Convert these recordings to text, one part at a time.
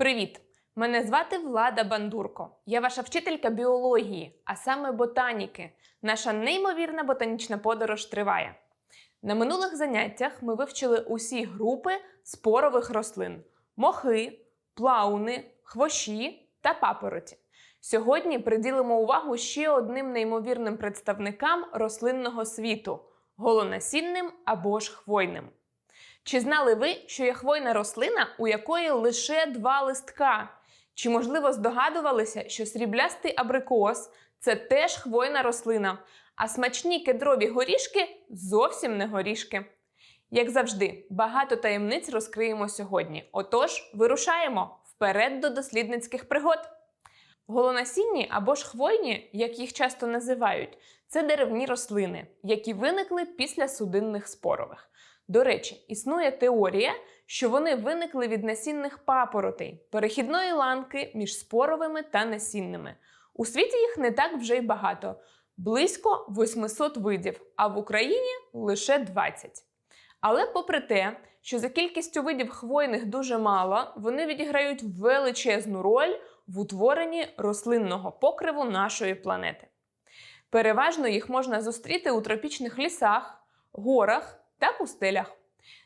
Привіт! Мене звати Влада Бандурко. Я ваша вчителька біології, а саме ботаніки. Наша неймовірна ботанічна подорож триває. На минулих заняттях ми вивчили усі групи спорових рослин: мохи, плауни, хвощі та папороті. Сьогодні приділимо увагу ще одним неймовірним представникам рослинного світу голонасінним або ж хвойним. Чи знали ви, що є хвойна рослина, у якої лише два листка? Чи, можливо, здогадувалися, що сріблястий абрикос це теж хвойна рослина, а смачні кедрові горішки зовсім не горішки? Як завжди, багато таємниць розкриємо сьогодні. Отож, вирушаємо вперед до дослідницьких пригод. Голонасінні або ж хвойні, як їх часто називають, це деревні рослини, які виникли після судинних спорових. До речі, існує теорія, що вони виникли від насінних папоротей, перехідної ланки між споровими та насінними. У світі їх не так вже й багато близько 800 видів, а в Україні лише 20. Але попри те, що за кількістю видів хвойних дуже мало, вони відіграють величезну роль в утворенні рослинного покриву нашої планети. Переважно їх можна зустріти у тропічних лісах, горах та пустелях.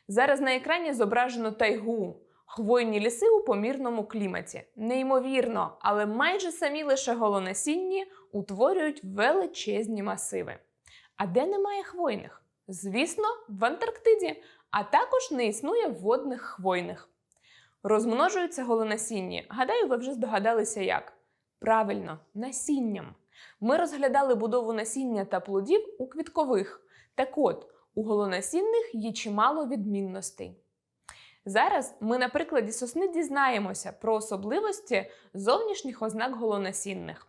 Зараз на екрані зображено тайгу, хвойні ліси у помірному кліматі. Неймовірно, але майже самі лише голонасінні утворюють величезні масиви. А де немає хвойних? Звісно, в Антарктиді, а також не існує водних хвойних. Розмножуються голонасінні. Гадаю, ви вже здогадалися як. Правильно, насінням. Ми розглядали будову насіння та плодів у квіткових. Так от, у голонасінних є чимало відмінностей. Зараз ми на прикладі сосни дізнаємося про особливості зовнішніх ознак голонасінних.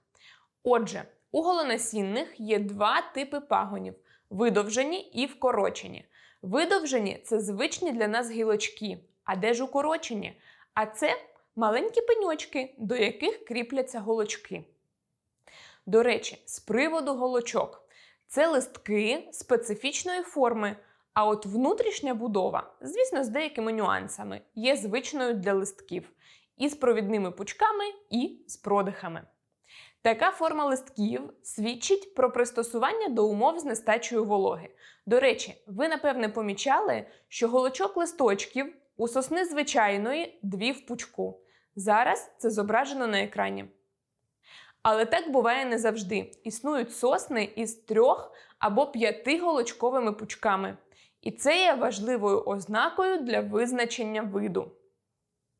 Отже, у голонасінних є два типи пагонів: видовжені і вкорочені. Видовжені це звичні для нас гілочки, а де ж укорочені? А це маленькі пеньочки, до яких кріпляться голочки. До речі, з приводу голочок. Це листки специфічної форми, а от внутрішня будова, звісно, з деякими нюансами, є звичною для листків і з провідними пучками, і з продихами. Така форма листків свідчить про пристосування до умов з нестачею вологи. До речі, ви напевне помічали, що голочок листочків у сосни звичайної дві в пучку. Зараз це зображено на екрані. Але так буває не завжди. Існують сосни із трьох або п'яти голочковими пучками. І це є важливою ознакою для визначення виду.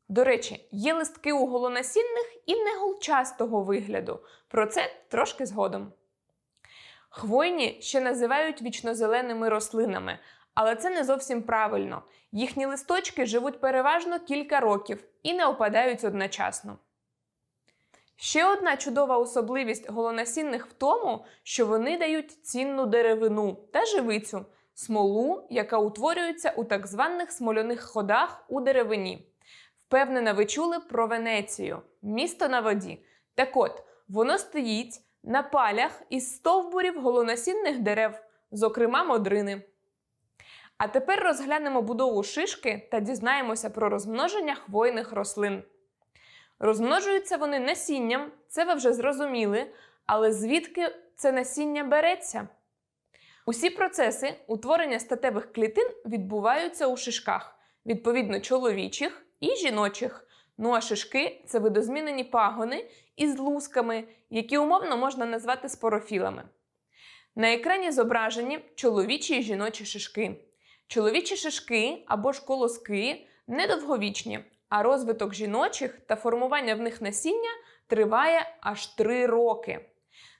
До речі, є листки у голонасінних і неголчастого вигляду. Про це трошки згодом. Хвойні ще називають вічнозеленими рослинами, але це не зовсім правильно. Їхні листочки живуть переважно кілька років і не опадають одночасно. Ще одна чудова особливість голонасінних в тому, що вони дають цінну деревину та живицю, смолу, яка утворюється у так званих смоляних ходах у деревині. Впевнена, ви чули про Венецію, місто на воді. Так от, воно стоїть на палях із стовбурів голонасінних дерев, зокрема модрини. А тепер розглянемо будову шишки та дізнаємося про розмноження хвойних рослин. Розмножуються вони насінням, це ви вже зрозуміли, але звідки це насіння береться? Усі процеси утворення статевих клітин відбуваються у шишках, відповідно чоловічих і жіночих. Ну а шишки це видозмінені пагони із лусками, які умовно можна назвати спорофілами. На екрані зображені чоловічі і жіночі шишки. Чоловічі шишки або ж колоски недовговічні, а розвиток жіночих та формування в них насіння триває аж 3 роки.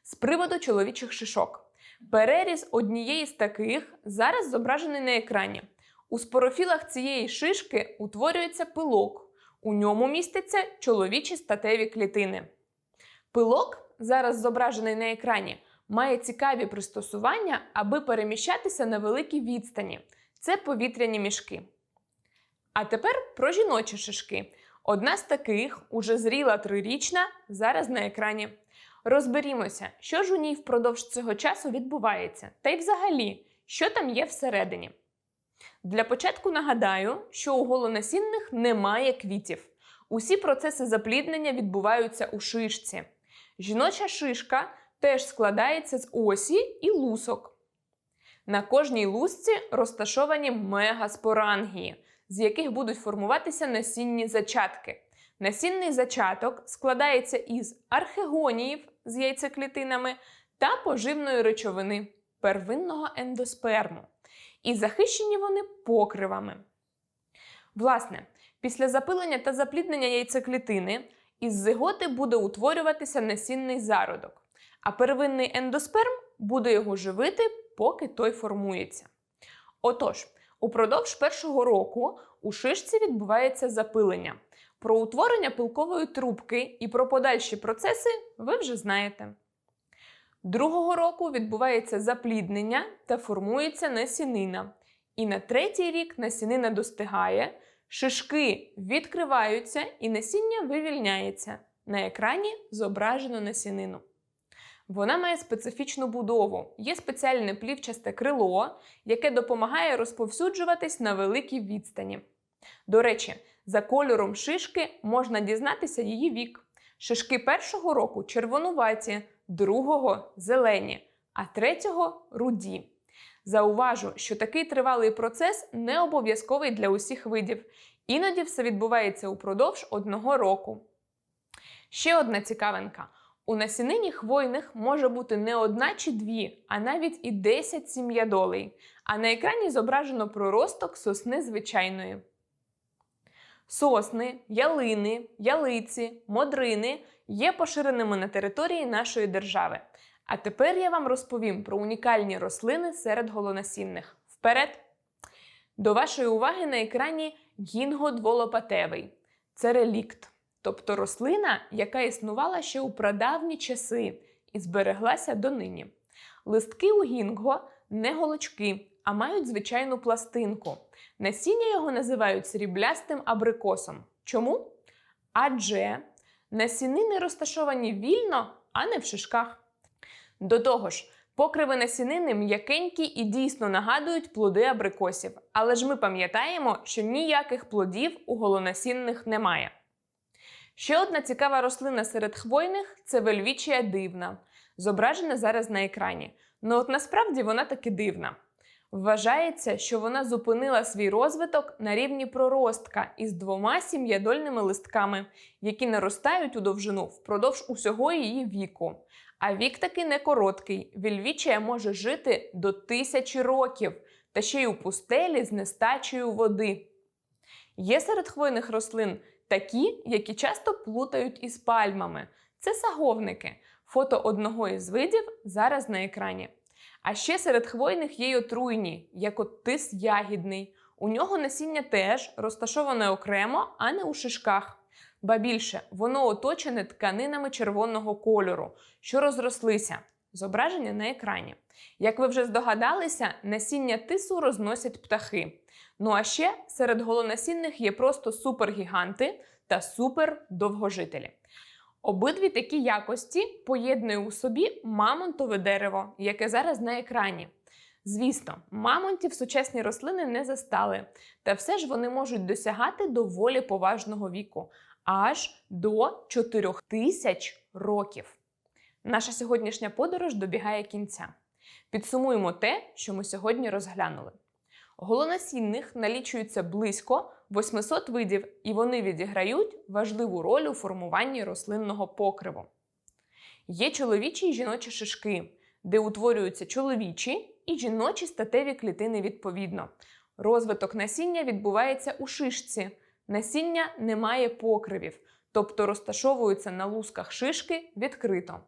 З приводу чоловічих шишок. Переріз однієї з таких зараз зображений на екрані. У спорофілах цієї шишки утворюється пилок. У ньому містяться чоловічі статеві клітини. Пилок, зараз зображений на екрані, має цікаві пристосування, аби переміщатися на великій відстані. Це повітряні мішки. А тепер про жіночі шишки. Одна з таких, уже зріла трирічна, зараз на екрані. Розберімося, що ж у ній впродовж цього часу відбувається, та й взагалі, що там є всередині. Для початку нагадаю, що у голонасінних немає квітів. Усі процеси запліднення відбуваються у шишці. Жіноча шишка теж складається з осі і лусок. На кожній лусці розташовані мегаспорангії, з яких будуть формуватися насінні зачатки. Насінний зачаток складається із архегоніїв з яйцеклітинами та поживної речовини первинного ендосперму. І захищені вони покривами. Власне, після запилення та запліднення яйцеклітини із зиготи буде утворюватися насінний зародок, а первинний ендосперм буде його живити, поки той формується. Отож, упродовж першого року у шишці відбувається запилення. Про утворення пилкової трубки і про подальші процеси ви вже знаєте. Другого року відбувається запліднення та формується насінина. І на третій рік насінина достигає, шишки відкриваються і насіння вивільняється. На екрані зображено насінину. Вона має специфічну будову. Є спеціальне плівчасте крило, яке допомагає розповсюджуватись на великій відстані. До речі, за кольором шишки можна дізнатися її вік. Шишки першого року червонуваті, другого зелені, а третього руді. Зауважу, що такий тривалий процес не обов'язковий для усіх видів. Іноді все відбувається упродовж одного року. Ще одна цікавинка. У насінині хвойних може бути не одна чи дві, а навіть і 10 сім'ядолей. А на екрані зображено проросток сосни звичайної. Сосни, ялини, ялиці, модрини є поширеними на території нашої держави. А тепер я вам розповім про унікальні рослини серед голонасінних. Вперед! До вашої уваги на екрані гінго дволопатевий. Це релікт, тобто рослина, яка існувала ще у прадавні часи і збереглася донині. Листки у гінго не голочки, а мають звичайну пластинку. Насіння його називають сріблястим абрикосом. Чому? Адже насінини розташовані вільно, а не в шишках. До того ж, покриви насінини м'якенькі і дійсно нагадують плоди абрикосів. Але ж ми пам'ятаємо, що ніяких плодів у голонасінних немає. Ще одна цікава рослина серед хвойних це вельвічія дивна, зображена зараз на екрані. Ну от насправді вона таки дивна. Вважається, що вона зупинила свій розвиток на рівні проростка із двома сім'ядольними листками, які наростають у довжину впродовж усього її віку. А вік таки не короткий. Вільвічія може жити до тисячі років, та ще й у пустелі з нестачею води. Є серед хвойних рослин такі, які часто плутають із пальмами. Це саговники. Фото одного із видів зараз на екрані. А ще серед хвойних є й отруйні, як от тис ягідний. У нього насіння теж розташоване окремо, а не у шишках. Ба більше, воно оточене тканинами червоного кольору, що розрослися. Зображення на екрані. Як ви вже здогадалися, насіння тису розносять птахи. Ну а ще серед голонасінних є просто супергіганти та супердовгожителі. Обидві такі якості поєднує у собі мамонтове дерево, яке зараз на екрані. Звісно, мамонтів сучасні рослини не застали, та все ж вони можуть досягати доволі поважного віку аж до 4000 років. Наша сьогоднішня подорож добігає кінця. Підсумуємо те, що ми сьогодні розглянули. Голонасінних налічується близько 800 видів, і вони відіграють важливу роль у формуванні рослинного покриву. Є чоловічі і жіночі шишки, де утворюються чоловічі і жіночі статеві клітини відповідно. Розвиток насіння відбувається у шишці. Насіння не має покривів, тобто розташовуються на лусках шишки відкрито.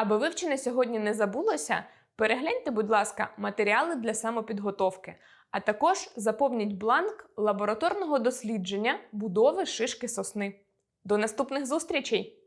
Аби вивчене сьогодні не забулося, перегляньте, будь ласка, матеріали для самопідготовки, а також заповніть бланк лабораторного дослідження будови шишки сосни. До наступних зустрічей!